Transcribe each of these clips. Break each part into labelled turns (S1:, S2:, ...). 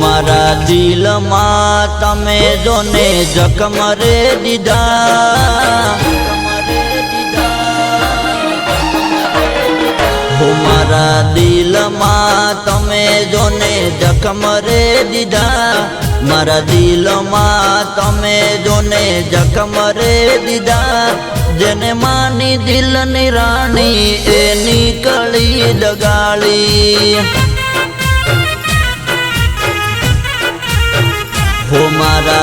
S1: મારા દિલમાં તમે જોને જખમ રે દીધા. મારા દિલમાં તમે જોને જખમ રે દીધા. મારા દિલમાં તમે જોને જખમ રે દીધા. જેને માની દિલની રાણી એ નીકળી દગાળી.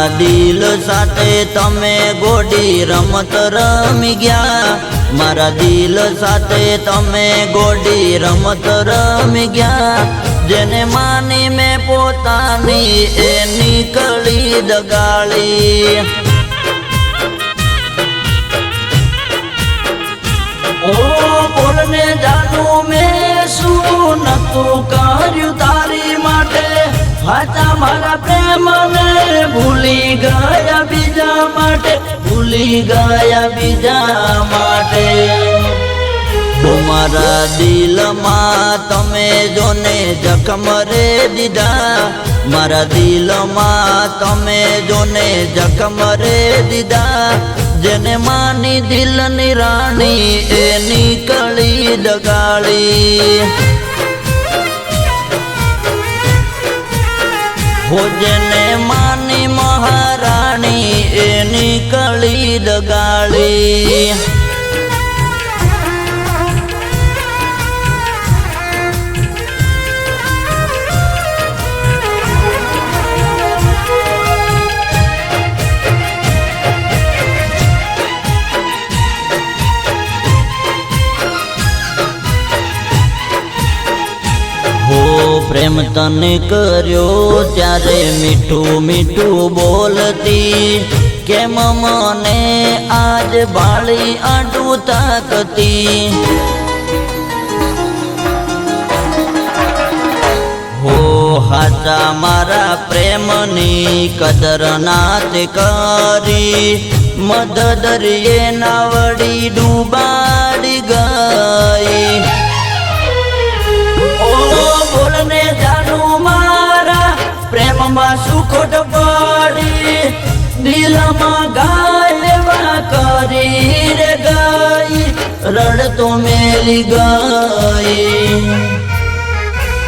S1: દિલ સાથે તમે ગોડી રમત રમી ગયા મારા દિલ સાથે તમે ગોડી રમત રમી ગયા જેને માની મેં પોતાની એ નીકળી દગાળી ઓ બોલને જાનું મેં શું નતું કર્યું તારી માટે હાચા ભૂલી ગયા બીજા માટે. તમારા મારા દિલમાં તમે જોને જખમ રે દીધા. મારા દિલમાં તમે જોને જખમ રે દીધા. જેને માની દિલની રાણી એની કળી દગાળી. હો જેને માની મહારાણી એ નીકળી દગાળી પ્રેમ તને કર્યો ત્યારે મીઠું મીઠું બોલતી. કેમ મને આજ બાળી આડું તાકતી? હો હાચા મારા પ્રેમની કદર નાત કરી. મધ દરિયે નાવડી ડૂબાડી ગઈ. ઓ બોલને જાનું મારા પ્રેમમાં સુખોટ પડી દિલમાં ગાયવા કરી રે રડ રડતો મેલી ગઈ.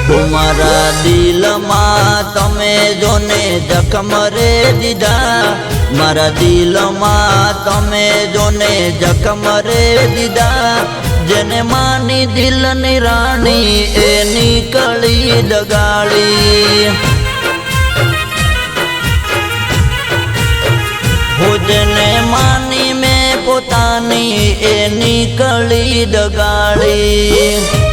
S1: તમારા દિલમાં તમે જોને જખમ રે દીધા. મારા દિલમાં તમે જોને જખમ રે દીધા. જેને માની દિલની રાણી એની કળી દગાડી જેને માની મેં પોતાની એની કળી દગાળી.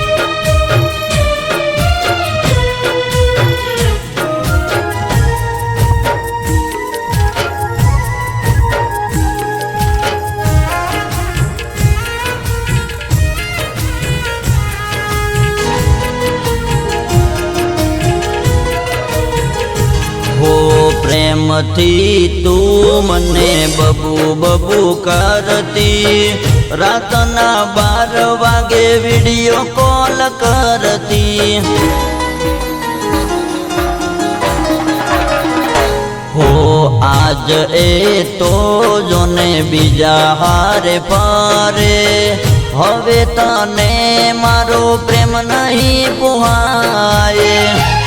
S1: પ્રેમથી તું મને બબુ બબુ કરતી રાતના બાર વાગે વીડિયો કોલ કરતી હો આજ એ તો જોને બીજા હારે પારે હવે તને મારો પ્રેમ નહીં પુહાય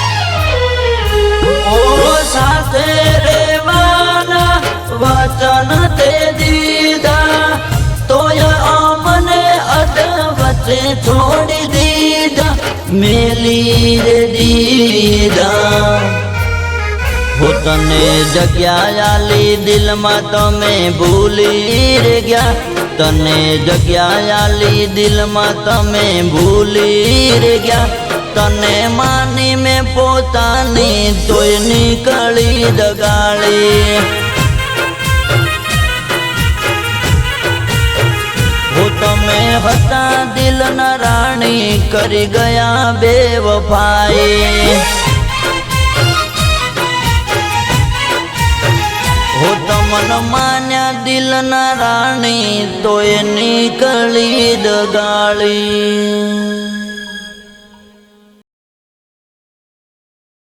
S1: વચ્ચે છોડી દીધા મેલી રે દીધા હો તને જગ્યા આલી દિલમાં તમે ભૂલી રે ગયા તને જગ્યા આલી દિલમાં તમે ભૂલી રે ગયા તને માની મેં પોતાની તોય નીકળી દગાળી હો હતા દિલના રાણી કરી ગયા બે વફાઈ હો તમન માન્યા દિલના રાણી તોય નીકળી દગાળી.